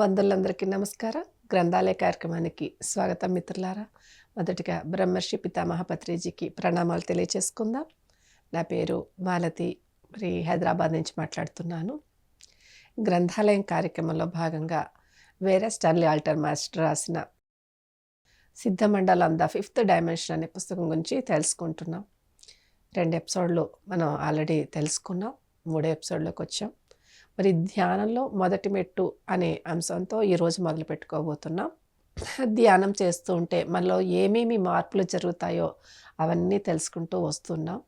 బంధువులందరికీ నమస్కారం. గ్రంథాలయ కార్యక్రమానికి స్వాగతం మిత్రులారా. మొదటిగా బ్రహ్మర్షి పితామహపత్రిజీకి ప్రణామాలు తెలియచేసుకుందాం. నా పేరు మాలతి మరి హైదరాబాద్ నుంచి మాట్లాడుతున్నాను. గ్రంథాలయం కార్యక్రమంలో భాగంగా వేరే స్టర్లీ ఆల్టర్ మాస్టర్ రాసిన సిద్ధమండలం ద ఫిఫ్త్ డైమెన్షన్ అనే పుస్తకం గురించి తెలుసుకుంటున్నాం. రెండు ఎపిసోడ్లు మనం ఆల్రెడీ తెలుసుకున్నాం. మూడో ఎపిసోడ్లోకి వచ్చాం. మరి ధ్యానంలో మొదటి మెట్టు అనే అంశంతో ఈరోజు మొదలు పెట్టుకోబోతున్నాం. ధ్యానం చేస్తూ ఉంటే మనలో ఏమేమి మార్పులు జరుగుతాయో అవన్నీ తెలుసుకుంటూ వస్తున్నాం.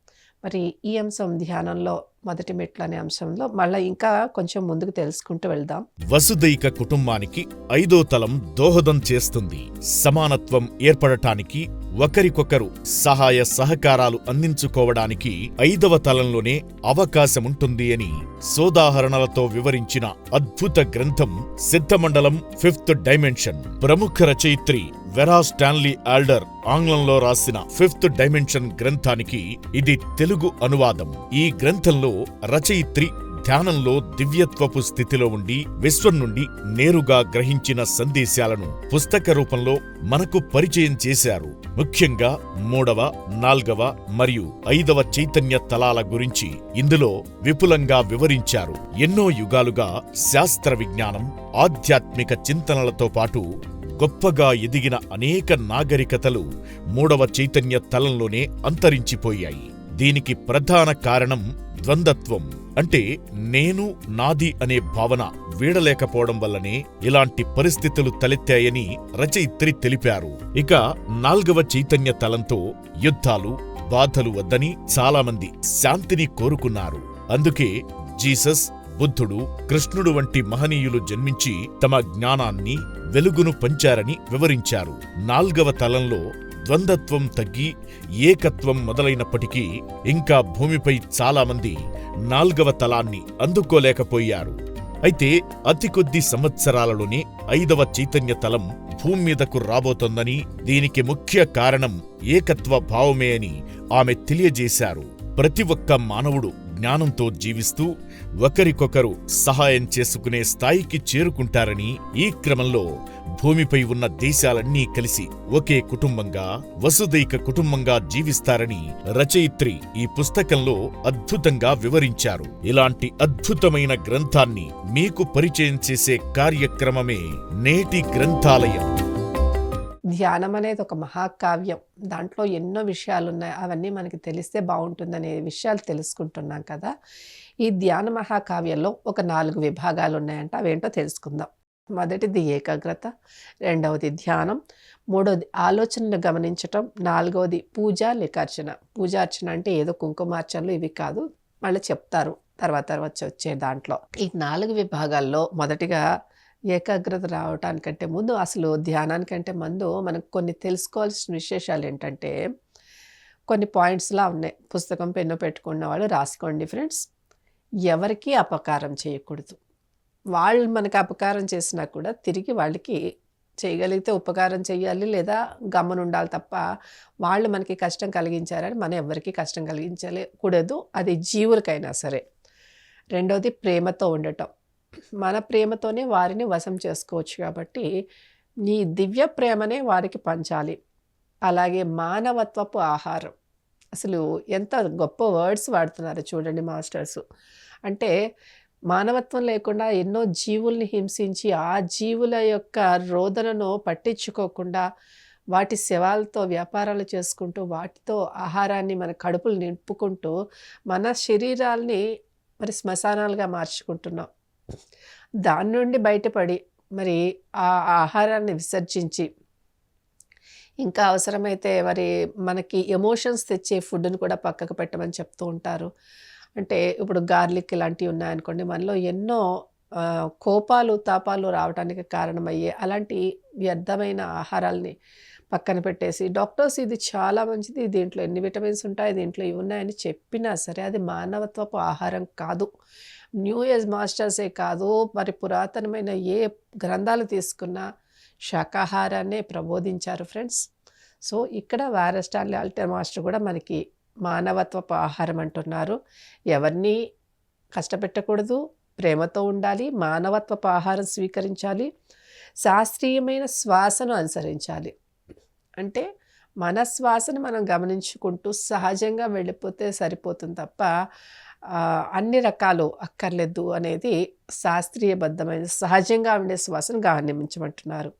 మరి ఈ అంశం ధ్యానంలో మొదటి మెట్లు అనే అంశంలో మళ్ళీ ఇంకా కొంచెం ముందుకు తెలుసుకుంటూ వెళ్దాం. వసుదైక కుటుంబానికి ఐదో తలం దోహదం చేస్తుంది. సమానత్వం ఏర్పడటానికి ఒకరికొకరు సహాయ సహకారాలు అందించుకోవడానికి ఐదవ తలంలోనే అవకాశముంటుంది అని సోదాహరణలతో వివరించిన అద్భుత గ్రంథం సిద్ధమండలం ఫిఫ్త్ డైమెన్షన్. ప్రముఖ రచయిత్రి వెరా స్టాన్లీ ఆల్డర్ ఆంగ్లంలో రాసిన ఫిఫ్త్ డైమెన్షన్ గ్రంథానికి ఇది తెలుగు అనువాదం. ఈ గ్రంథంలో రచయిత్రి ధ్యానంలో దివ్యత్వపు స్థితిలో ఉండి విశ్వం నుండి నేరుగా గ్రహించిన సందేశాలను పుస్తక రూపంలో మనకు పరిచయం చేశారు. ముఖ్యంగా మూడవ నాల్గవ మరియు ఐదవ చైతన్య తలాల గురించి ఇందులో విపులంగా వివరించారు. ఎన్నో యుగాలుగా శాస్త్ర విజ్ఞానం ఆధ్యాత్మిక చింతనలతో పాటు గొప్పగా ఎదిగిన అనేక నాగరికతలు మూడవ చైతన్య తలంలోనే అంతరించిపోయాయి. దీనికి ప్రధాన కారణం ద్వంద్వత్వం. అంటే నేను నాది అనే భావన వీడలేకపోవడం వల్లనే ఇలాంటి పరిస్థితులు తలెత్తాయని రచయిత్రి తెలిపారు. ఇక నాల్గవ చైతన్య తలంతో యుద్ధాలు బాధలు వద్దని చాలామంది శాంతిని కోరుకున్నారు. అందుకే జీసస్ బుద్ధుడు కృష్ణుడు వంటి మహనీయులు జన్మించి తమ జ్ఞానాన్ని వెలుగును పంచారని వివరించారు. నాల్గవ తలంలో ద్వంద్వత్వం తగ్గి ఏకత్వం మొదలైనప్పటికీ ఇంకా భూమిపై చాలామంది నాల్గవ తలాన్ని అందుకోలేకపోయారు. అయితే అతి కొద్ది సంవత్సరాలలోనే ఐదవ చైతన్య తలం భూమి మీదకు రాబోతోందని దీనికి ముఖ్య కారణం ఏకత్వ భావమే అని ఆమె తెలియజేశారు. ప్రతి ఒక్క మానవుడు జ్ఞానంతో జీవిస్తూ ఒకరికొకరు సహాయం చేసుకునే స్థాయికి చేరుకుంటారని ఈ క్రమంలో భూమిపై ఉన్న దేశాలన్నీ కలిసి ఒకే కుటుంబంగా వసుదైక కుటుంబంగా జీవిస్తారని రచయిత్రి ఈ పుస్తకంలో అద్భుతంగా వివరించారు. ఇలాంటి అద్భుతమైన గ్రంథాన్ని మీకు పరిచయం చేసే కార్యక్రమమే నేటి గ్రంథాలయం. ధ్యానం అనేది ఒక మహాకావ్యం. దాంట్లో ఎన్నో విషయాలు ఉన్నాయి అవన్నీ మనకి తెలిస్తే బాగుంటుందనే విషయాలు తెలుసుకుంటున్నాం కదా. ఈ ధ్యాన మహాకావ్యంలో ఒక నాలుగు విభాగాలు ఉన్నాయంట అవేంటో తెలుసుకుందాం. మొదటిది ఏకాగ్రత రెండవది ధ్యానం మూడవది ఆలోచనలు గమనించటం నాలుగవది పూజ లేకార్చన పూజార్చన అంటే ఏదో కుంకుమార్చనలు ఇవి కాదు. మళ్ళీ చెప్తారు. తర్వాత తర్వాత వచ్చే దాంట్లో. ఈ నాలుగు విభాగాల్లో మొదటిగా ఏకాగ్రత రావటానికంటే ముందు అసలు ధ్యానానికంటే ముందు మనకు కొన్ని తెలుసుకోవాల్సిన విశేషాలు ఏంటంటే కొన్ని పాయింట్స్లా ఉన్నాయి. పుస్తకం పెన్ను పెట్టుకున్న వాళ్ళు రాసుకోండి ఫ్రెండ్స్. ఎవరికి అపకారం చేయకూడదు. వాళ్ళు మనకి అపకారం చేసినా కూడా తిరిగి వాళ్ళకి చేయగలిగితే ఉపకారం చేయాలి లేదా గమ్మన ఉండాలి తప్ప వాళ్ళు మనకి కష్టం కలిగించారని మనం ఎవరికి కష్టం కలిగించలేకూడదు. అది జీవులకైనా సరే. రెండవది ప్రేమతో ఉండటం. మన ప్రేమతోనే వారిని వశం చేసుకోవచ్చు కాబట్టి నీ దివ్య ప్రేమనే వారికి పంచాలి. అలాగే మానవత్వపు ఆహారం. అసలు ఎంత గొప్ప వర్డ్స్ వాడుతున్నారు చూడండి మాస్టర్స్. అంటే మానవత్వం లేకుండా ఎన్నో జీవుల్ని హింసించి ఆ జీవుల యొక్క రోదనను పట్టించుకోకుండా వాటి శవాలతో వ్యాపారాలు చేసుకుంటూ వాటితో ఆహారాన్ని మన కడుపులు నింపుకుంటూ మన శరీరాల్ని మరి శ్మశానాలుగా మార్చుకుంటున్నాం. దాని నుండి బయటపడి మరి ఆ ఆహారాన్ని విసర్జించి ఇంకా అవసరమైతే మరి మనకి ఎమోషన్స్ తెచ్చే ఫుడ్ని కూడా పక్కకు పెట్టమని చెప్తూ ఉంటారు. అంటే ఇప్పుడు గార్లిక్ ఇలాంటివి ఉన్నాయనుకోండి మనలో ఎన్నో కోపాలు తాపాలు రావడానికి కారణమయ్యే అలాంటి వ్యర్థమైన ఆహారాల్ని పక్కన పెట్టేసి డాక్టర్స్ ఇది చాలా మంచిది దీంట్లో ఎన్ని విటమిన్స్ ఉంటాయి దీంట్లో ఇవి ఉన్నాయని చెప్పినా సరే అది మానవత్వపు ఆహారం కాదు. న్యూ ఏజ్ మాస్టర్సే కాదు మరి పురాతనమైన ఏ గ్రంథాలు తీసుకున్నా శాకాహారాన్నే ప్రబోధించారు ఫ్రెండ్స్. సో ఇక్కడ వారస్టాన్లీ ఆల్టర్ మాస్టర్ కూడా మనకి మానవత్వపు ఆహారం అంటున్నారు. ఎవరిని కష్టపెట్టకూడదు ప్రేమతో ఉండాలి మానవత్వపు ఆహారం స్వీకరించాలి శాస్త్రీయమైన శ్వాసను అనుసరించాలి. అంటే మన శ్వాసను మనం గమనించుకుంటూ సహజంగా వెళ్ళిపోతే సరిపోతుంది తప్ప అన్ని రకాలు అక్కర్లేదు అనేది శాస్త్రీయబద్ధమైన సహజంగా ఉండే శ్వాసను గమనించమంటున్నారు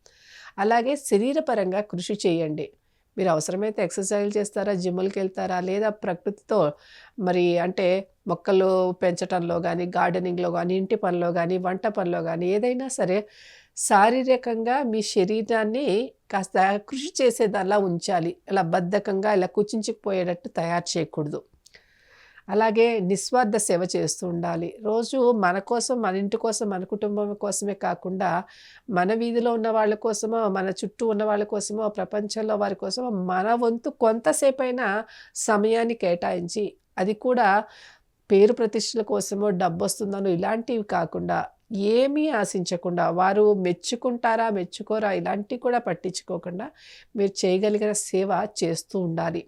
అలాగే శరీరపరంగా కృషి చేయండి. మీరు అవసరమైతే ఎక్సర్సైజ్ చేస్తారా జిమ్లకి వెళ్తారా లేదా ప్రకృతితో మరి అంటే మొక్కలు పెంచటంలో కానీ గార్డెనింగ్లో కానీ ఇంటి పనిలో కానీ వంట పనిలో కానీ ఏదైనా సరే శారీరకంగా మీ శరీరాన్ని కాస్త కృషి చేసేదలా ఉంచాలి. ఇలా బద్ధకంగా ఇలా కుచించుకుపోయేటట్టు తయారు చేయకూడదు. అలాగే నిస్వార్థ సేవ చేస్తూ ఉండాలి. రోజు మన కోసం మన ఇంటి కోసం మన కుటుంబం కోసమే కాకుండా మన వీధిలో ఉన్న వాళ్ళ కోసమో మన చుట్టూ ఉన్న వాళ్ళ కోసమో ప్రపంచంలో వారి కోసమో మన వంతు కొంతసేపైనా సమయాన్ని కేటాయించి అది కూడా పేరు ప్రతిష్టల కోసమో డబ్బు వస్తుందనో ఇలాంటివి కాకుండా ఏమీ ఆశించకుండా వారు మెచ్చుకుంటారా మెచ్చుకోరా ఇలాంటివి కూడా పట్టించుకోకుండా మీరు చేయగలిగిన సేవ చేస్తూ ఉండాలి.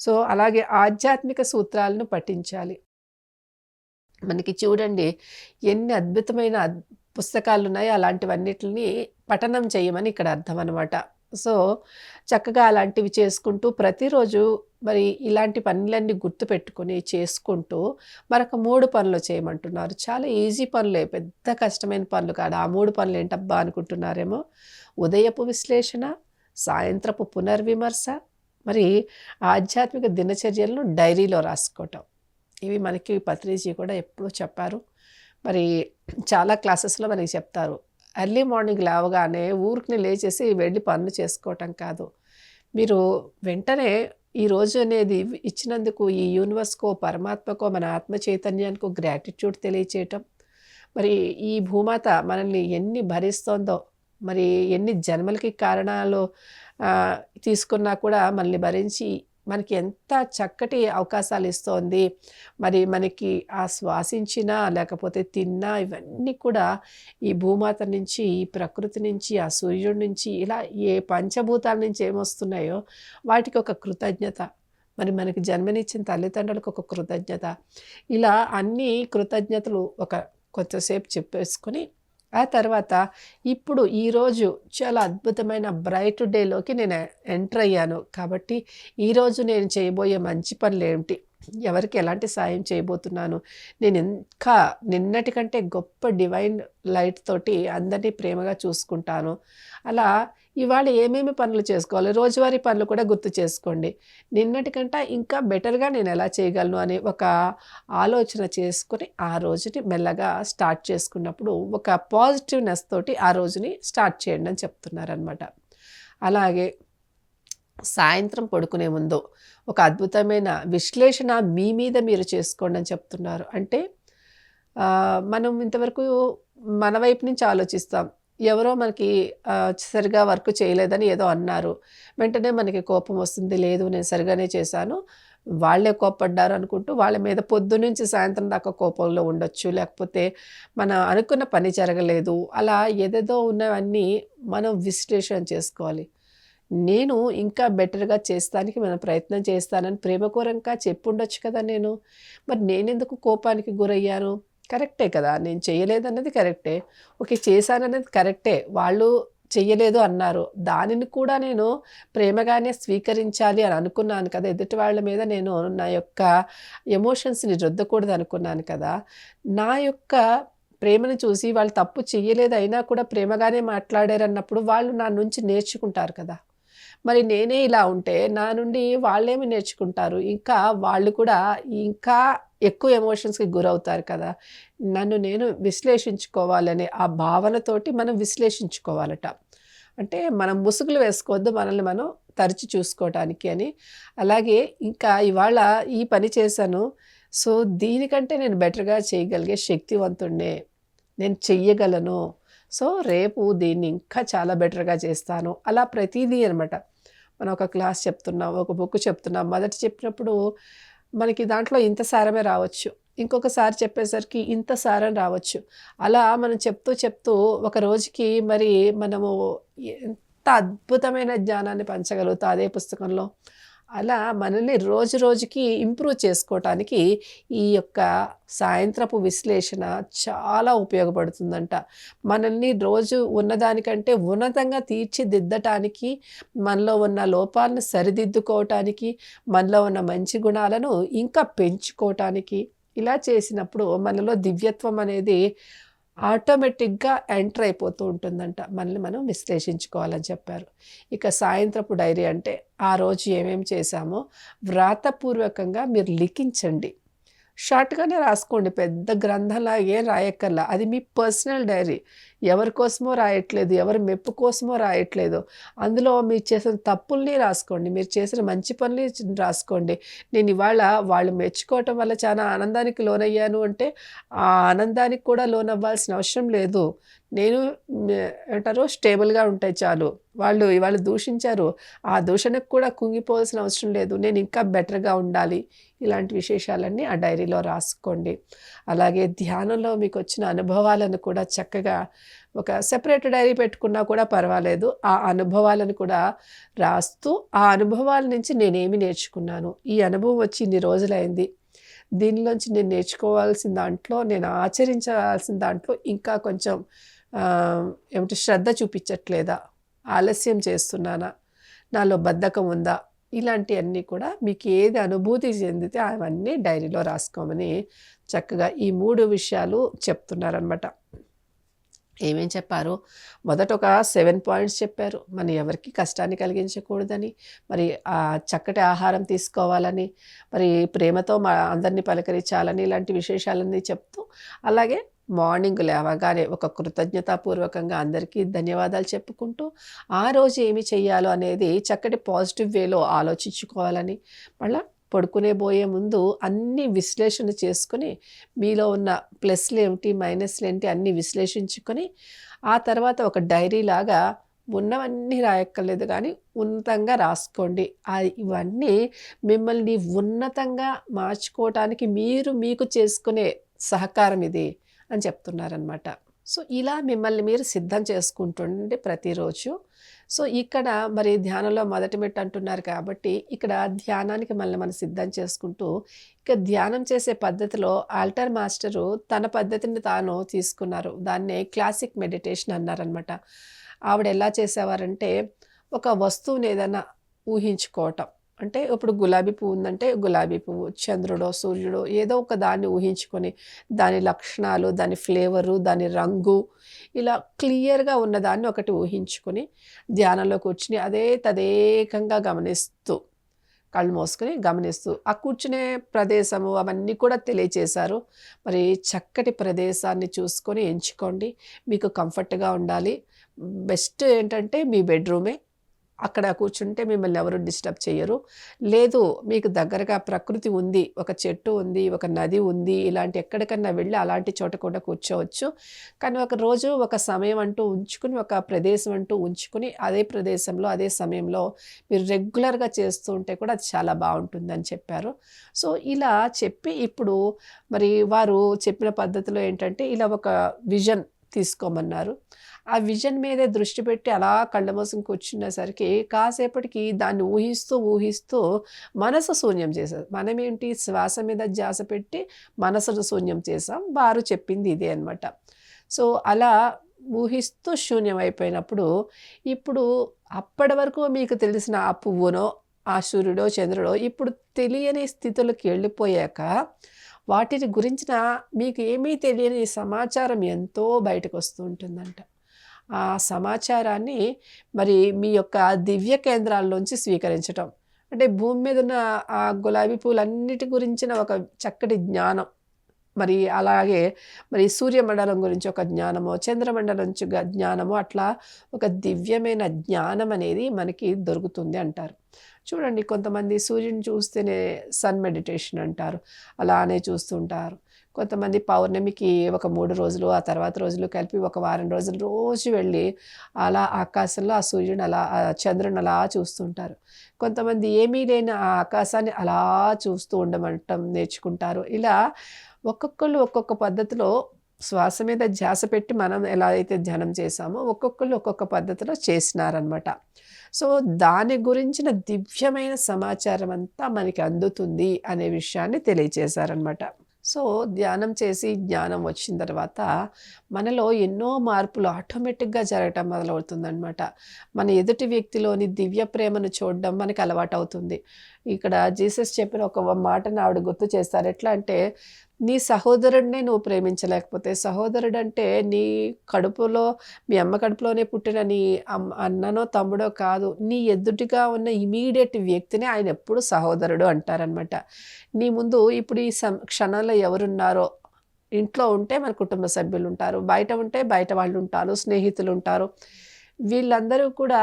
సో అలాగే ఆధ్యాత్మిక సూత్రాలను పఠించాలి. మనకి చూడండి ఎన్ని అద్భుతమైన పుస్తకాలు ఉన్నాయో అలాంటివన్నిటిని పఠనం చేయమని ఇక్కడ అర్థం అనమాట సో చక్కగా అలాంటివి చేసుకుంటూ ప్రతిరోజు మరి ఇలాంటి పనులన్నీ గుర్తుపెట్టుకొని చేసుకుంటూ మరొక మూడు పనులు చేయమంటున్నారు. చాలా ఈజీ పనులే పెద్ద కష్టమైన పనులు కాదు. ఆ మూడు పనులు ఏంటబ్బా అనుకుంటున్నారేమో? ఉదయపు విశ్లేషణ సాయంత్రపు పునర్విమర్శ మరి ఆధ్యాత్మిక దినచర్యలను డైరీలో రాసుకోవటం. ఇవి మనకి పత్రిజీ కూడా ఎప్పుడూ చెప్పారు. మరి చాలా క్లాసెస్లో మనకి చెప్తారు. ఎర్లీ మార్నింగ్ లేవగానే ఊరికి లేచేసి వెళ్ళి పనులు చేసుకోవటం కాదు. మీరు వెంటనే ఈ రోజు అనేది ఇచ్చినందుకు ఈ యూనివర్స్కో పరమాత్మకో మన ఆత్మ చైతన్యానికో గ్రాటిట్యూడ్ తెలియచేయటం. మరి ఈ భూమాత మనల్ని ఎన్ని భరిస్తోందో మరి ఎన్ని జన్మలకి కారణాలు తీసుకున్నా కూడా మనల్ని భరించి మనకి ఎంత చక్కటి అవకాశాలు ఇస్తోంది. మరి మనకి ఆ శ్వాసించినా లేకపోతే తిన్నా ఇవన్నీ కూడా ఈ భూమాత నుంచి ఈ ప్రకృతి నుంచి ఆ సూర్యుడి నుంచి ఇలా ఏ పంచభూతాల నుంచి ఏమొస్తున్నాయో వాటికి ఒక కృతజ్ఞత. మరి మనకి జన్మనిచ్చిన తల్లిదండ్రులకు ఒక కృతజ్ఞత. ఇలా అన్ని కృతజ్ఞతలు ఒక కొంతసేపు చెప్పేసుకొని ఆ తర్వాత ఇప్పుడు ఈరోజు చాలా అద్భుతమైన బ్రైట్ డేలోకి నేను ఎంటర్ అయ్యాను. కాబట్టి ఈరోజు నేను చేయబోయే మంచి పనులు ఏమిటి? ఎవరికి ఎలాంటి సాయం చేయబోతున్నాను? నేను ఇంకా నిన్నటి కంటే గొప్ప డివైన్ లైట్ తోటి అందరినీ ప్రేమగా చూసుకుంటాను. అలా ఇవాళ ఏమేమి పనులు చేసుకోవాలి? రోజువారీ పనులు కూడా గుర్తు చేసుకోండి. నిన్నటికంటే ఇంకా బెటర్గా నేను ఎలా చేయగలను అనే ఒక ఆలోచన చేసుకొని ఆ రోజుని మెల్లగా స్టార్ట్ చేసుకున్నప్పుడు ఒక పాజిటివ్నెస్ తోటి ఆ రోజుని స్టార్ట్ చేయండి అని చెప్తున్నారనమాట అలాగే సాయంత్రం పడుకునే ముందు ఒక అద్భుతమైన విశ్లేషణ మీ మీద మీరు చేసుకోండి అని చెప్తున్నారు. అంటే మనం ఇంతవరకు మన వైపు నుంచి ఆలోచిస్తాం. ఎవరో మనకి సరిగా వర్క్ చేయలేదని ఏదో అన్నారు. వెంటనే మనకి కోపం వస్తుంది లేదు నేను సరిగానే చేశాను. వాళ్ళే కోప్పడ్డారు అనుకుంటూ వాళ్ళ మీద పొద్దు నుంచి సాయంత్రం దాకా కోపంలో ఉండొచ్చు. లేకపోతే మన అనుకున్న పని జరగలేదు. అలా ఏదేదో ఉన్నవన్నీ మనం విశ్లేషణ చేసుకోవాలి. నేను ఇంకా బెటర్గా చేస్తానికి మనం ప్రయత్నం చేస్తానని ప్రేమకూరంగా చెప్పుండొచ్చు కదా నేను. మరి నేనెందుకు కోపానికి గురయ్యాను? కరెక్టే కదా నేను చేయలేదన్నది కరెక్టే. ఓకే చేశానన్నది కరెక్టే. వాళ్ళు చెయ్యలేదు అన్నారు. దానిని కూడా నేను ప్రేమగానే స్వీకరించాలి అని అనుకున్నాను కదా. ఎదుటి వాళ్ళ మీద నేను నా యొక్క ఎమోషన్స్ని రుద్దకూడదు అనుకున్నాను కదా. నా యొక్క ప్రేమను చూసి వాళ్ళు తప్పు చెయ్యలేదు అయినా కూడా ప్రేమగానే మాట్లాడారు అన్నప్పుడు వాళ్ళు నా నుంచి నేర్చుకుంటారు కదా. మరి నేనే ఇలా ఉంటే నా నుండి వాళ్ళేమి నేర్చుకుంటారు? ఇంకా వాళ్ళు కూడా ఇంకా ఎక్కువ ఎమోషన్స్కి గురవుతారు కదా. నన్ను నేను విశ్లేషించుకోవాలనే ఆ భావనతోటి మనం విశ్లేషించుకోవాలట. అంటే మనం ముసుగులు వేసుకోవద్దు మనల్ని మనం తరిచి చూసుకోవటానికి అని. అలాగే ఇంకా ఇవాళ ఈ పని చేశాను. సో దీనికంటే నేను బెటర్గా చేయగలిగే శక్తివంతుడినే నేను చెయ్యగలను. సో రేపు దీన్ని ఇంకా చాలా బెటర్గా చేస్తాను. అలా ప్రతిదీ అనమాట మనం ఒక క్లాస్ చెప్తున్నాం ఒక బుక్ చెప్తున్నాం మొదటి చెప్పినప్పుడు మనకి దాంట్లో ఇంత సారమే రావచ్చు. ఇంకొకసారి చెప్పేసరికి ఇంత సారం రావచ్చు. అలా మనం చెప్తూ చెప్తూ ఒక రోజుకి మరి మనము ఎంత అద్భుతమైన జ్ఞానాన్ని పంచగలుగుతా అదే పుస్తకంలో. అలా మనల్ని రోజు రోజుకి ఇంప్రూవ్ చేసుకోవటానికి ఈ యొక్క సాయంత్రపు విశ్లేషణ చాలా ఉపయోగపడుతుందంట. మనల్ని రోజు ఉన్నదానికంటే ఉన్నతంగా తీర్చిదిద్దటానికి మనలో ఉన్న లోపాలను సరిదిద్దుకోవటానికి మనలో ఉన్న మంచి గుణాలను ఇంకా పెంచుకోవటానికి ఇలా చేసినప్పుడు మనలో దివ్యత్వం అనేది ఆటోమేటిక్గా ఎంటర్ అయిపోతూ ఉంటుందంట. మనల్ని మనం విశ్లేషించుకోవాలని చెప్పారు. ఇక సాయంత్రపు డైరీ అంటే ఆ రోజు ఏమేమి చేశామో వ్రాతపూర్వకంగా మీరు లిఖించండి. షార్ట్గానే రాసుకోండి. పెద్ద గ్రంథంలా ఏం రాయక్కర్లా. అది మీ పర్సనల్ డైరీ. ఎవరి కోసమో రాయట్లేదు ఎవరి మెప్పు కోసమో రాయట్లేదు. అందులో మీరు చేసిన తప్పుల్ని రాసుకోండి. మీరు చేసిన మంచి పనులు రాసుకోండి. నేను ఇవాళ వాళ్ళు మెచ్చుకోవటం వల్ల చాలా ఆనందానికి లోనయ్యాను అంటే ఆ ఆనందానికి కూడా లోనవ్వాల్సిన అవసరం లేదు. నేను అంటారు స్టేబుల్గా ఉంటే చాలు. వాళ్ళు ఇవాళ దూషించారు. ఆ దూషణకు కూడా కుంగిపోవాల్సిన అవసరం లేదు. నేను ఇంకా బెటర్గా ఉండాలి. ఇలాంటి విశేషాలన్నీ ఆ డైరీలో రాసుకోండి. అలాగే ధ్యానంలో మీకు వచ్చిన అనుభవాలను కూడా చక్కగా ఒక సెపరేట్ డైరీ పెట్టుకున్నా కూడా పర్వాలేదు. ఆ అనుభవాలను కూడా రాస్తూ ఆ అనుభవాల నుంచి నేనేమి నేర్చుకున్నాను? ఈ అనుభవం వచ్చి ఇన్ని రోజులైంది. దీనిలోంచి నేను నేర్చుకోవాల్సిన దాంట్లో నేను ఆచరించాల్సిన దాంట్లో ఇంకా కొంచెం ఏమిటి శ్రద్ధ చూపించట్లేదా? ఆలస్యం చేస్తున్నానా? నాలో బద్ధకం ఉందా? ఇలాంటివన్నీ కూడా మీకు ఏది అనుభూతి చెందితే అవన్నీ డైరీలో రాసుకోమని చక్కగా ఈ మూడు విషయాలు చెప్తున్నారనమాట ఏమేం చెప్పారు? మొదట ఒక సెవెన్ పాయింట్స్ చెప్పారు. మన ఎవరికి కష్టాన్ని కలిగించకూడదని మరి చక్కటి ఆహారం తీసుకోవాలని మరి ప్రేమతో మా అందరినీ పలకరించాలని ఇలాంటి విశేషాలన్నీ చెప్తూ అలాగే మార్నింగ్ లేవగానే ఒక కృతజ్ఞతాపూర్వకంగా అందరికీ ధన్యవాదాలు చెప్పుకుంటూ ఆ రోజు ఏమి చేయాలో అనేది చక్కటి పాజిటివ్ వేలో ఆలోచించుకోవాలని మళ్ళీ పడుకునే పోయే ముందు అన్ని విశ్లేషణ చేసుకొని మీలో ఉన్న ప్లస్లు ఏమిటి మైనస్లు ఏంటి అన్నీ విశ్లేషించుకొని ఆ తర్వాత ఒక డైరీ లాగా ఉన్నవన్నీ రాయక్కర్లేదు కానీ ఉన్నతంగా రాసుకోండి. ఇవన్నీ మిమ్మల్ని ఉన్నతంగా మార్చుకోవటానికి మీరు మీకు చేసుకునే సహకారం ఇది. అని చెప్తున్నారనమాట సో ఇలా మిమ్మల్ని మీరు సిద్ధం చేసుకుంటుండండి ప్రతిరోజు. సో ఇక్కడ మరి ధ్యానంలో మొదటి మెట్టు అంటున్నారు కాబట్టి ఇక్కడ ధ్యానానికి మళ్ళీ మనం సిద్ధం చేసుకుంటూ ఇక ధ్యానం చేసే పద్ధతిలో ఆల్టర్ మాస్టరు తన పద్ధతిని తాను తీసుకున్నారు. దాన్నే క్లాసిక్ మెడిటేషన్ అన్నారనమాట ఆవిడ ఎలా చేసేవారంటే ఒక వస్తువుని ఏదైనా ఊహించుకోవటం. అంటే ఇప్పుడు గులాబీ పువ్వు ఉందంటే గులాబీ పువ్వు చంద్రుడో సూర్యుడో ఏదో ఒక దాన్ని ఊహించుకొని దాని లక్షణాలు దాని ఫ్లేవరు దాని రంగు ఇలా క్లియర్గా ఉన్నదాన్ని ఒకటి ఊహించుకొని ధ్యానంలో కూర్చుని అదే తదేకంగా గమనిస్తూ కళ్ళు మోసుకొని గమనిస్తూ ఆ కూర్చునే ప్రదేశము అవన్నీ కూడా తెలియచేశారు. మరి చక్కటి ప్రదేశాన్ని చూసుకొని ఎంచుకోండి. మీకు కంఫర్ట్గా ఉండాలి. బెస్ట్ ఏంటంటే మీ బెడ్రూమే. అక్కడ కూర్చుంటే మిమ్మల్ని ఎవరు డిస్టర్బ్ చేయరు లేదు మీకు దగ్గరగా ప్రకృతి ఉంది ఒక చెట్టు ఉంది ఒక నది ఉంది ఇలాంటి ఎక్కడికన్నా వెళ్ళి అలాంటి చోట కూడా కూర్చోవచ్చు. కానీ ఒక రోజు ఒక సమయం అంటూ ఉంచుకుని ఒక ప్రదేశం అంటూ ఉంచుకుని అదే ప్రదేశంలో అదే సమయంలో మీరు రెగ్యులర్గా చేస్తూ ఉంటే కూడా అది చాలా బాగుంటుందని చెప్పారు. సో ఇలా చెప్పి ఇప్పుడు మరి వారు చెప్పిన పద్ధతిలో ఏంటంటే ఇలా ఒక విజన్ తీసుకోమన్నారు. ఆ విజన్ మీదే దృష్టి పెట్టి అలా కళ్ళ మోసం కూర్చునేసరికి కాసేపటికి దాన్ని ఊహిస్తూ ఊహిస్తూ మనసు శూన్యం చేసేది. మనం ఏంటి శ్వాస మీద ధ్యాస పెట్టి మనసును శూన్యం చేసాం వారు చెప్పింది ఇదే అనమాట సో అలా ఊహిస్తూ శూన్యం అయిపోయినప్పుడు ఇప్పుడు అప్పటి వరకు మీకు తెలిసిన ఆ పువ్వునో ఆ సూర్యుడో చంద్రుడో ఇప్పుడు తెలియని స్థితులకు వెళ్ళిపోయాక వాటిని గురించిన మీకు ఏమీ తెలియని సమాచారం ఎంతో బయటకు వస్తూ ఉంటుందంట. ఆ సమాచారాన్ని మరి మీ యొక్క దివ్య కేంద్రాల్లోంచి స్వీకరించటం. అంటే భూమి మీద ఉన్న ఆ గులాబీ పూలన్నిటి గురించిన ఒక చక్కటి జ్ఞానం. మరి అలాగే మరి సూర్యమండలం గురించి ఒక జ్ఞానమో చంద్రమండలం గ- జ్ఞానమో అట్లా ఒక దివ్యమైన జ్ఞానం అనేది మనకి దొరుకుతుంది అంటారు. చూడండి కొంతమంది సూర్యుని చూస్తేనే సన్ మెడిటేషన్ అంటారు. అలానే చూస్తుంటారు కొంతమంది పౌర్ణమికి ఒక మూడు రోజులు ఆ తర్వాత రోజులు కలిపి ఒక వారం రోజులు రోజు వెళ్ళి అలా ఆకాశంలో ఆ సూర్యుని అలా చంద్రుని అలా చూస్తుంటారు. కొంతమంది ఏమీ లేని ఆ ఆకాశాన్ని అలా చూస్తూ ఉండమంటం నేర్చుకుంటారు. ఇలా ఒక్కొక్కళ్ళు ఒక్కొక్క పద్ధతిలో శ్వాస మీద ధ్యాస పెట్టి మనం ఎలా అయితే ధ్యానం చేశామో ఒక్కొక్కళ్ళు ఒక్కొక్క పద్ధతిలో చేసినారనమాట సో దాని గురించిన దివ్యమైన సమాచారం అంతా మనకి అందుతుంది అనే విషయాన్ని తెలియచేశారనమాట సో ధ్యానం చేసి జ్ఞానం వచ్చిన తర్వాత మనలో ఎన్నో మార్పులు ఆటోమేటిక్గా జరగటం మొదలవుతుందనమాట మన ఎదుటి వ్యక్తిలోని దివ్య ప్రేమను చూడడం మనకి అలవాటు అవుతుంది ఇక్కడ జీసస్ చెప్పిన ఒక మాటను ఆవిడ గుర్తు చేస్తారు. ఎట్లా అంటే నీ సహోదరుడినే నువ్వు ప్రేమించలేకపోతే సహోదరుడు అంటే నీ కడుపులో మీ అమ్మ కడుపులోనే పుట్టిన నీ అమ్ అన్ననో తమ్ముడో కాదు నీ ఎదుటిగా ఉన్న ఇమీడియట్ వ్యక్తిని ఆయన ఎప్పుడు సహోదరుడు అంటారనమాట నీ ముందు ఇప్పుడు ఈ సం క్షణంలో ఎవరున్నారో ఇంట్లో ఉంటే మన కుటుంబ సభ్యులు ఉంటారు బయట ఉంటే బయట వాళ్ళు ఉంటారు స్నేహితులు ఉంటారు వీళ్ళందరూ కూడా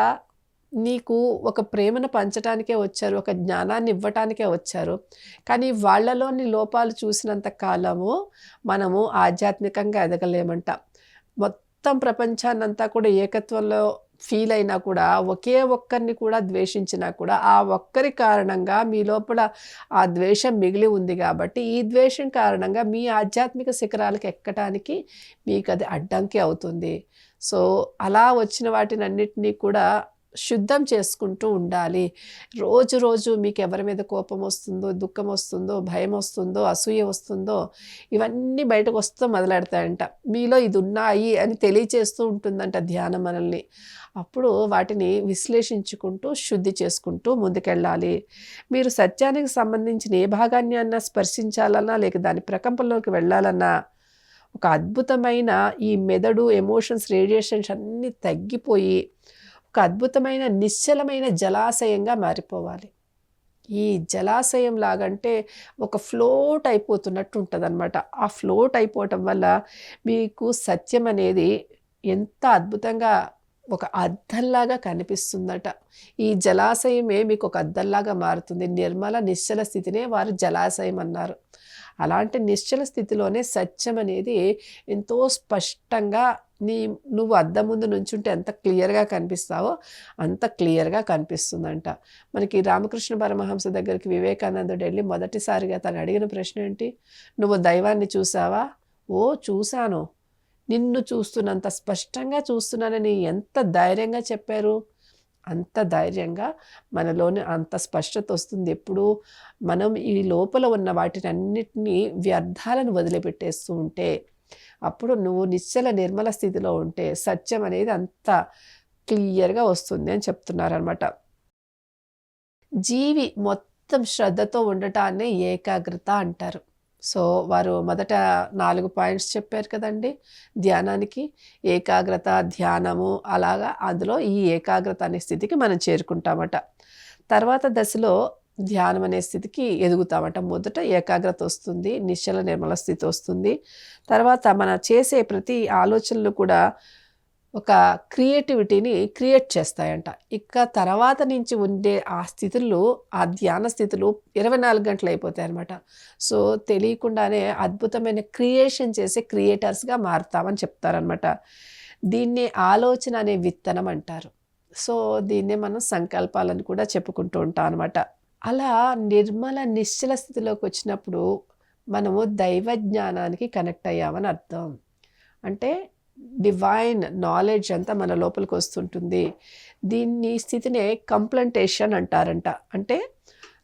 నీకు ఒక ప్రేమను పంచటానికే వచ్చారు ఒక జ్ఞానాన్ని ఇవ్వటానికే వచ్చారు. కానీ వాళ్ళలోని లోపాలు చూసినంత కాలము మనము ఆధ్యాత్మికంగా ఎదగలేమంట. మొత్తం ప్రపంచాన్నంతా కూడా ఏకత్వంలో ఫీల్ అయినా కూడా ఒకే ఒక్కరిని కూడా ద్వేషించినా కూడా ఆ ఒక్కరి కారణంగా మీ లోపల ఆ ద్వేషం మిగిలి ఉంది కాబట్టి ఈ ద్వేషం కారణంగా మీ ఆధ్యాత్మిక శిఖరాలకు ఎక్కటానికి మీకు అది అడ్డంకి అవుతుంది. సో అలా వచ్చిన వాటిని అన్నిటినీ కూడా శుద్ధం చేసుకుంటూ ఉండాలి. రోజు రోజు మీకు ఎవరి మీద కోపం వస్తుందో దుఃఖం వస్తుందో భయం వస్తుందో అసూయ వస్తుందో ఇవన్నీ బయటకు వస్తూ మొదలెడతాయంట. మీలో ఇది ఉన్నాయి అని తెలియచేస్తూ ఉంటుందంట ధ్యానం మనల్ని. అప్పుడు వాటిని విశ్లేషించుకుంటూ శుద్ధి చేసుకుంటూ ముందుకెళ్ళాలి. మీరు సత్యానికి సంబంధించిన ఏ భాగాన్ని అన్నా స్పర్శించాలన్నా లేక దాని ప్రకంపంలోకి వెళ్ళాలన్నా ఒక అద్భుతమైన ఈ మెదడు ఎమోషన్స్ రేడియేషన్స్ అన్నీ తగ్గిపోయి ఒక అద్భుతమైన నిశ్చలమైన జలాశయంగా మారిపోవాలి. ఈ జలాశయం లాగంటే ఒక ఫ్లోట్ అయిపోతున్నట్టు ఉంటుంది అనమాట ఆ ఫ్లోట్ అయిపోవటం వల్ల మీకు సత్యం అనేది ఎంత అద్భుతంగా ఒక అద్దంలాగా కనిపిస్తుందట. ఈ జలాశయమే మీకు ఒక అద్దంలాగా మారుతుంది. నిర్మల నిశ్చల స్థితినే వారు జలాశయం అన్నారు. అలాంటి నిశ్చల స్థితిలోనే సత్యం అనేది ఎంతో స్పష్టంగా నీ నువ్వు అద్దం ముందు నుంచుంటే ఎంత క్లియర్గా కనిపిస్తావో అంత క్లియర్గా కనిపిస్తుందంట. మనకి రామకృష్ణ పరమహంస దగ్గరికి వివేకానందుడు వెళ్ళి మొదటిసారిగా తను అడిగిన ప్రశ్న ఏంటి? నువ్వు దైవాన్ని చూసావా? ఓ చూశాను. నిన్ను చూస్తున్నంత స్పష్టంగా చూస్తున్నానని ఎంత ధైర్యంగా చెప్పారు? అంత ధైర్యంగా మనలోని అంత స్పష్టత వస్తుంది. ఎప్పుడు మనం ఈ లోపల ఉన్న వాటిని అన్నిటినీ వ్యర్థాలను వదిలిపెట్టేస్తూ ఉంటే అప్పుడు నువ్వు నిశ్చల నిర్మల స్థితిలో ఉంటే సత్యం అనేది అంత క్లియర్గా వస్తుంది అని చెప్తున్నారనమాట జీవి మొత్తం శ్రద్ధతో ఉండటాన్ని ఏకాగ్రత అంటారు. సో వారు మొదట నాలుగు పాయింట్స్ చెప్పారు కదండి ధ్యానానికి. ఏకాగ్రత ధ్యానము అలాగా అందులో ఈ ఏకాగ్రత అనే స్థితికి మనం చేరుకుంటామట. తర్వాత దశలో ధ్యానం అనే స్థితికి ఎదుగుతామట. మొదట ఏకాగ్రత వస్తుంది నిశ్చల నిర్మల స్థితి వస్తుంది. తర్వాత మన చేసే ప్రతి ఆలోచనలు కూడా ఒక క్రియేటివిటీని క్రియేట్ చేస్తాయంట. ఇక తర్వాత నుంచి ఉండే ఆ స్థితుల్లో ఆ ధ్యాన స్థితులు ఇరవై నాలుగు గంటలు అయిపోతాయి అనమాట సో తెలియకుండానే అద్భుతమైన క్రియేషన్ చేసే క్రియేటర్స్గా మారుతామని చెప్తారనమాట దీన్ని ఆలోచన అనే విత్తనం అంటారు. సో దీన్నే మనం సంకల్పాలను కూడా చెప్పుకుంటూ ఉంటాం అనమాట అలా నిర్మల నిశ్చల స్థితిలోకి వచ్చినప్పుడు మనము దైవ జ్ఞానానికి కనెక్ట్ అయ్యామని అర్థం. అంటే డివైన్ నాలెడ్జ్ అంతా మన లోపలికి వస్తుంటుంది దీన్ని స్థితినే కంప్లంటేషన్ అంటారంట. అంటే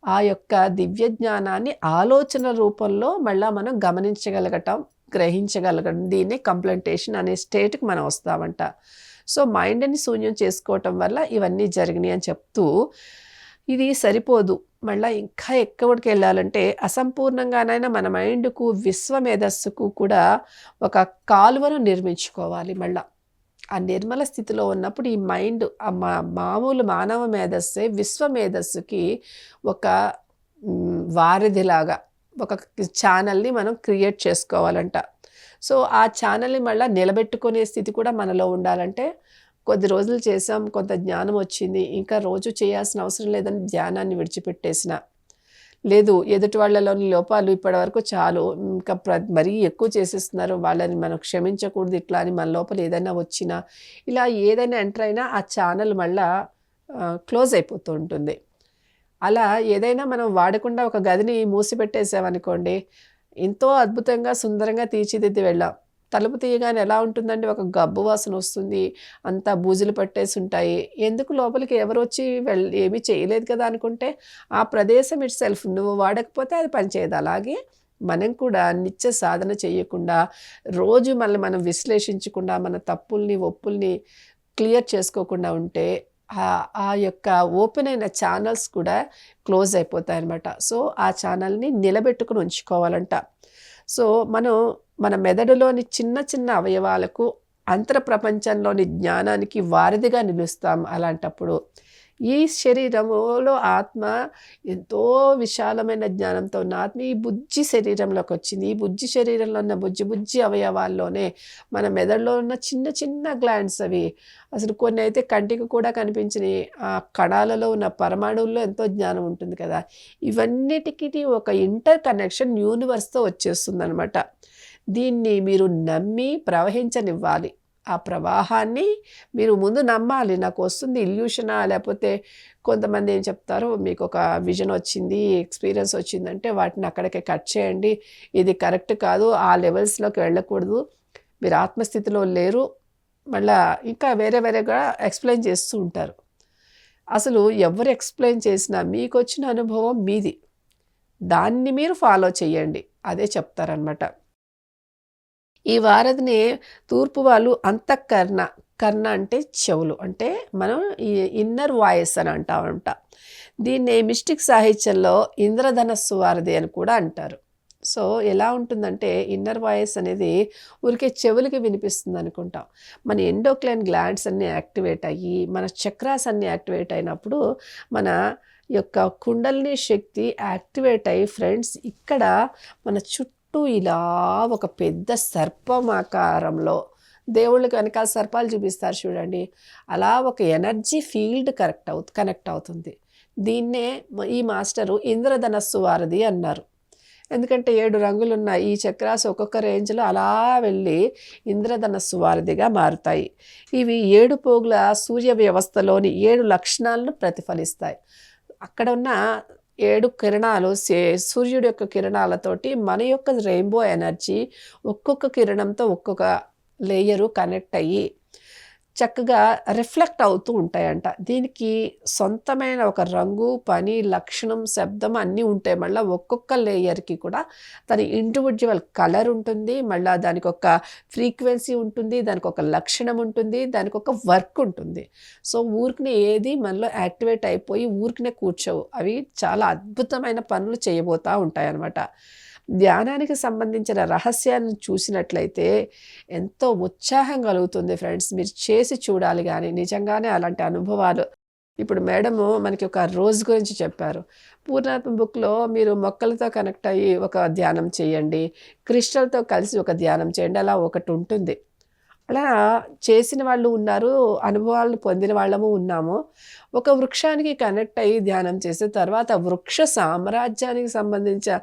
ఆ యొక్క దివ్య జ్ఞానాన్ని ఆలోచన రూపంలో మళ్ళీ మనం గమనించగలగటం గ్రహించగలగడం దీన్ని కంప్లంటేషన్ అనే స్టేట్కి మనం వస్తామంట. సో మైండ్ని శూన్యం చేసుకోవటం వల్ల ఇవన్నీ జరిగినాయి అని చెప్తూ ఇది సరిపోదు. మళ్ళీ ఇంకా ఎక్కడికి వెళ్ళాలంటే అసంపూర్ణంగానైనా మన మైండ్కు విశ్వ మేధస్సుకు కూడా ఒక కాలువను నిర్మించుకోవాలి మళ్ళా. ఆ నిర్మల స్థితిలో ఉన్నప్పుడు ఈ మైండ్ ఆ మా మామూలు మానవ మేధస్సే విశ్వ మేధస్సుకి ఒక వారిధిలాగా వారధిలాగా ఒక ఛానల్ని మనం క్రియేట్ చేసుకోవాలంట. సో ఆ ఛానల్ని మళ్ళీ నిలబెట్టుకునే స్థితి కూడా మనలో ఉండాలంటే కొద్ది రోజులు చేసాం కొంత జ్ఞానం వచ్చింది ఇంకా రోజు చేయాల్సిన అవసరం లేదని ధ్యానాన్ని విడిచిపెట్టేసిన. లేదు ఎదుటి వాళ్ళలోని లోపాలు ఇప్పటివరకు చాలు. ఇంకా ప్ర మరీ ఎక్కువ చేసేస్తున్నారు. వాళ్ళని మనం క్షమించకూడదు ఇట్లా అని మన లోపల ఏదైనా వచ్చినా ఇలా ఏదైనా ఎంటర్ అయినా ఆ ఛానల్ మళ్ళా క్లోజ్ అయిపోతూ ఉంటుంది. అలా ఏదైనా మనం వాడకుండా ఒక గదిని మూసిపెట్టేసామనుకోండి ఎంతో అద్భుతంగా సుందరంగా తీర్చిదిద్ది వెళ్ళాం. తలుపు తీయగానే ఎలా ఉంటుందండి? ఒక గబ్బు వాసన వస్తుంది అంతా బూజులు పట్టేసి ఉంటాయి. ఎందుకు లోపలికి ఎవరు వచ్చి వెళ్ ఏమీ చేయలేదు కదా అనుకుంటే ఆ ప్రదేశం ఇట్ సెల్ఫ్ నువ్వు వాడకపోతే అది పనిచేయదు అలాగే మనం కూడా నిత్య సాధన చేయకుండా రోజు మళ్ళీ మనం విశ్లేషించకుండా మన తప్పుల్ని ఒప్పుల్ని క్లియర్ చేసుకోకుండా ఉంటే ఆ- ఆ యొక్క ఓపెన్ అయిన ఛానల్స్ కూడా క్లోజ్ అయిపోతాయి అనమాట సో ఆ ఛానల్ని నిలబెట్టుకుని ఉంచుకోవాలంట. సో మనం మన మెదడులోని చిన్న చిన్న అవయవాలకు అంతర ప్రపంచంలోని జ్ఞానానికి వారధిగా నిలుస్తాం అలాంటప్పుడు ఈ శరీరములో ఆత్మ ఎంతో విశాలమైన జ్ఞానంతో ఉన్న ఆత్మ ఈ బుజ్జి శరీరంలోకి వచ్చింది. ఈ బుజ్జి శరీరంలో ఉన్న బుజ్జి బుజ్జి అవయవాల్లోనే మన మెదడులో ఉన్న చిన్న చిన్న గ్లాండ్స్ అవి అసలు కొన్ని అయితే కంటికి కూడా కనిపించని ఆ కణాలలో ఉన్న పరమాణువుల్లో ఎంతో జ్ఞానం ఉంటుంది కదా. ఇవన్నిటికీ ఒక ఇంటర్ కనెక్షన్ యూనివర్స్తో వచ్చేస్తుంది అనమాట దీన్ని మీరు నమ్మి ప్రవహించనివ్వాలి. ఆ ప్రవాహాన్ని మీరు ముందు నమ్మాలి. నాకు వస్తుంది ఇల్యూషనా? లేకపోతే కొంతమంది ఏం చెప్తారు మీకు ఒక విజన్ వచ్చింది ఎక్స్పీరియన్స్ వచ్చిందంటే వాటిని అక్కడికే కట్ చేయండి. ఇది కరెక్ట్ కాదు ఆ లెవెల్స్లోకి వెళ్ళకూడదు. మీరు ఆత్మస్థితిలో లేరు. మళ్ళా ఇంకా వేరే వేరేగా ఎక్స్ప్లెయిన్ చేస్తూ ఉంటారు. అసలు ఎవరు ఎక్స్ప్లెయిన్ చేసినా మీకు వచ్చిన అనుభవం మీది. దాన్ని మీరు ఫాలో చేయండి. అదే చెప్తారనమాట ఈ వారధిని తూర్పు వాళ్ళు అంతఃకర్ణ కర్ణ అంటే చెవులు. అంటే మనం ఈ ఇన్నర్ వాయిస్ అని అంటామంట దీన్ని మిస్టిక్ సాహిత్యంలో ఇంద్రధనస్సు వారధి అని కూడా అంటారు. సో ఎలా ఉంటుందంటే ఇన్నర్ వాయిస్ అనేది ఊరికే చెవులకి వినిపిస్తుంది అనుకుంటాం. మన ఎండోక్లైన్ గ్లాండ్స్ అన్నీ యాక్టివేట్ అయ్యి మన చక్రాస్ అన్నీ యాక్టివేట్ అయినప్పుడు మన యొక్క కుండలిని శక్తి యాక్టివేట్ అయ్యి ఫ్రెండ్స్ ఇక్కడ మన చుట్టూ ఇలా ఒక పెద్ద సర్పం ఆకారంలో దేవుళ్ళకి వెనకాల సర్పాలు చూపిస్తారు చూడండి. అలా ఒక ఎనర్జీ ఫీల్డ్ కరెక్ట్ అవు కనెక్ట్ అవుతుంది. దీన్నే ఈ మాస్టరు ఇంద్రధనస్సు వారధి అన్నారు. ఎందుకంటే ఏడు రంగులున్న ఈ చక్రాస్ ఒక్కొక్క రేంజ్లో అలా వెళ్ళి ఇంద్రధనస్సు వారధిగా మారుతాయి. ఇవి ఏడు పోగుల సూర్య వ్యవస్థలోని ఏడు లక్షణాలను ప్రతిఫలిస్తాయి. అక్కడ ఉన్న ఏడు కిరణాలు సే- సూర్యుడి యొక్క కిరణాలతోటి మన యొక్క రెయిన్బో ఎనర్జీ ఒక్కొక్క కిరణంతో ఒక్కొక్క లేయరు కనెక్ట్ అయ్యి చక్కగా రిఫ్లెక్ట్ అవుతూ ఉంటాయంట. దీనికి సొంతమైన ఒక రంగు పని లక్షణం శబ్దం అన్నీ ఉంటాయి మళ్ళీ ఒక్కొక్క లేయర్కి కూడా దాని ఇండివిజువల్ కలర్ ఉంటుంది. మళ్ళీ దానికి ఒక ఫ్రీక్వెన్సీ ఉంటుంది దానికి ఒక లక్షణం ఉంటుంది దానికి ఒక వర్క్ ఉంటుంది. సో ఊరికనే ఏది మనలో యాక్టివేట్ అయిపోయి ఊరికనే కూర్చోవు. అవి చాలా అద్భుతమైన పనులు చేయబోతూ ఉంటాయి అన్నమాట ధ్యానానికి సంబంధించిన రహస్యాన్ని చూసినట్లయితే ఎంతో ఉత్సాహం కలుగుతుంది ఫ్రెండ్స్. మీరు చేసి చూడాలి కానీ నిజంగానే అలాంటి అనుభవాలు. ఇప్పుడు మేడము మనకి ఒక రోజు గురించి చెప్పారు. పూర్ణాత్మ బుక్లో మీరు మొక్కలతో కనెక్ట్ అయ్యి ఒక ధ్యానం చేయండి. క్రిస్టల్తో కలిసి ఒక ధ్యానం చేయండి. అలా ఒకటి ఉంటుంది. అలా చేసిన వాళ్ళు ఉన్నారు అనుభవాలను పొందిన వాళ్ళము ఉన్నాము. ఒక వృక్షానికి కనెక్ట్ అయ్యి ధ్యానం చేసిన తర్వాత వృక్ష సామ్రాజ్యానికి సంబంధించిన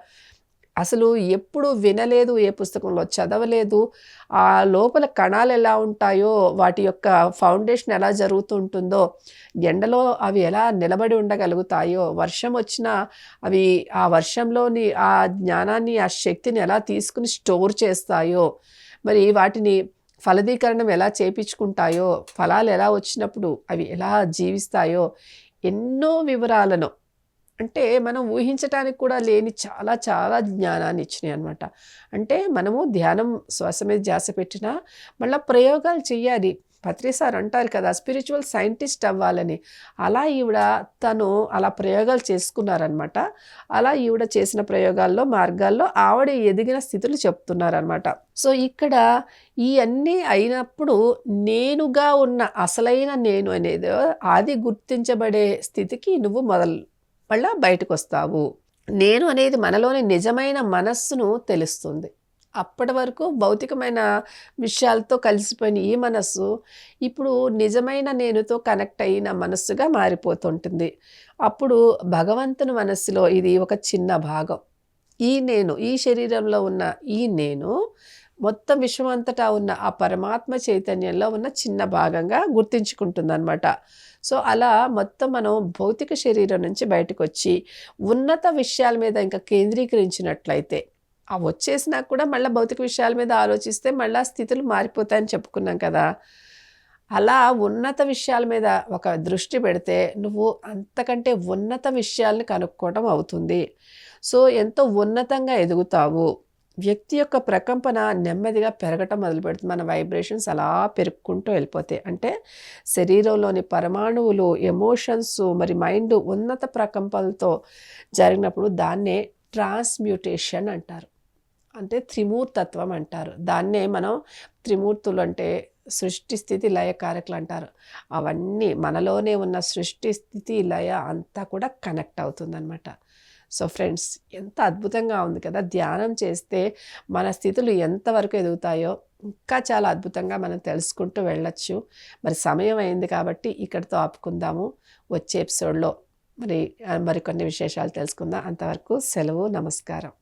అసలు ఎప్పుడు వినలేదు ఏ పుస్తకంలో చదవలేదు ఆ లోపల కణాలు ఎలా ఉంటాయో వాటి యొక్క ఫౌండేషన్ ఎలా జరుగుతుంటుందో ఎండలో అవి ఎలా నిలబడి ఉండగలుగుతాయో వర్షం వచ్చినా అవి ఆ వర్షంలోని ఆ జ్ఞానాన్ని ఆ శక్తిని ఎలా తీసుకుని స్టోర్ చేస్తాయో మరి వాటిని ఫలదీకరణం ఎలా చేపించుకుంటాయో ఫలాలు ఎలా వచ్చినప్పుడు అవి ఎలా జీవిస్తాయో ఎన్నో వివరాలను అంటే మనం ఊహించటానికి కూడా లేని చాలా చాలా జ్ఞానాన్ని ఇచ్చినాయి అనమాట అంటే మనము ధ్యానం శ్వాస మీద ధ్యాస పెట్టినా మళ్ళీ ప్రయోగాలు చేయాలి పత్రి సార్ అంటారు కదా స్పిరిచువల్ సైంటిస్ట్ అవ్వాలని. అలా ఈవిడ తను అలా ప్రయోగాలు చేసుకున్నారనమాట అలా ఈవిడ చేసిన ప్రయోగాల్లో మార్గాల్లో ఆవిడ ఎదిగిన స్థితులు చెప్తున్నారనమాట సో ఇక్కడ ఈ అన్నీ అయినప్పుడు నేనుగా ఉన్న అసలైన నేను అనేది అది గుర్తించబడే స్థితికి నువ్వు మొదలు మళ్ళా బయటకు వస్తావు నేను అనేది మనలోని నిజమైన మనస్సును తెలుస్తుంది. అప్పటి వరకు భౌతికమైన విషయాలతో కలిసిపోయిన ఈ మనస్సు ఇప్పుడు నిజమైన నేనుతో కనెక్ట్ అయిన మనస్సుగా మారిపోతుంటుంది. అప్పుడు భగవంతుని మనస్సులో ఇది ఒక చిన్న భాగం. ఈ నేను ఈ శరీరంలో ఉన్న ఈ నేను మొత్తం విశ్వమంతటా ఉన్న ఆ పరమాత్మ చైతన్యంలో ఉన్న చిన్న భాగంగా గుర్తించుకుంటుందన్నమాట. సో అలా మొత్తం మనం భౌతిక శరీరం నుంచి బయటకు వచ్చి ఉన్నత విషయాల మీద ఇంకా కేంద్రీకరించినట్లయితే ఆ వచ్చేసినా కూడా మళ్ళీ భౌతిక విషయాల మీద ఆలోచిస్తే మళ్ళీ స్థితులు మారిపోతాయని చెప్పుకున్నాం కదా. అలా ఉన్నత విషయాల మీద ఒక దృష్టి పెడితే నువ్వు అంతకంటే ఉన్నత విషయాల్ని కనుక్కోవడం అవుతుంది. సో ఎంతో ఉన్నతంగా ఎదుగుతావు. వ్యక్తి యొక్క ప్రకంపన నెమ్మదిగా పెరగటం మొదలు పెడుతుంది మన వైబ్రేషన్స్ అలా పెరుక్కుంటూ వెళ్ళిపోతాయి. అంటే శరీరంలోని పరమాణువులు ఎమోషన్స్ మరి మైండ్ ఉన్నత ప్రకంపనలతో జరిగినప్పుడు దాన్నే ట్రాన్స్మ్యూటేషన్ అంటారు. అంటే త్రిమూర్తత్వం అంటారు. దాన్నే మనం త్రిమూర్తులు అంటే సృష్టి స్థితి లయ కారకులు అంటారు. అవన్నీ మనలోనే ఉన్న సృష్టి స్థితి లయ అంతా కూడా కనెక్ట్ అవుతుందన్నమాట. సో ఫ్రెండ్స్ ఎంత అద్భుతంగా ఉంది కదా! ధ్యానం చేస్తే మన స్థితులు ఎంతవరకు ఎదుగుతాయో ఇంకా చాలా అద్భుతంగా మనం తెలుసుకుంటూ వెళ్ళొచ్చు. మరి సమయం అయింది కాబట్టి ఇక్కడితో ఆపుకుందాము. వచ్చే ఎపిసోడ్లో మరి మరికొన్ని విశేషాలు తెలుసుకుందాం. అంతవరకు సెలవు నమస్కారం.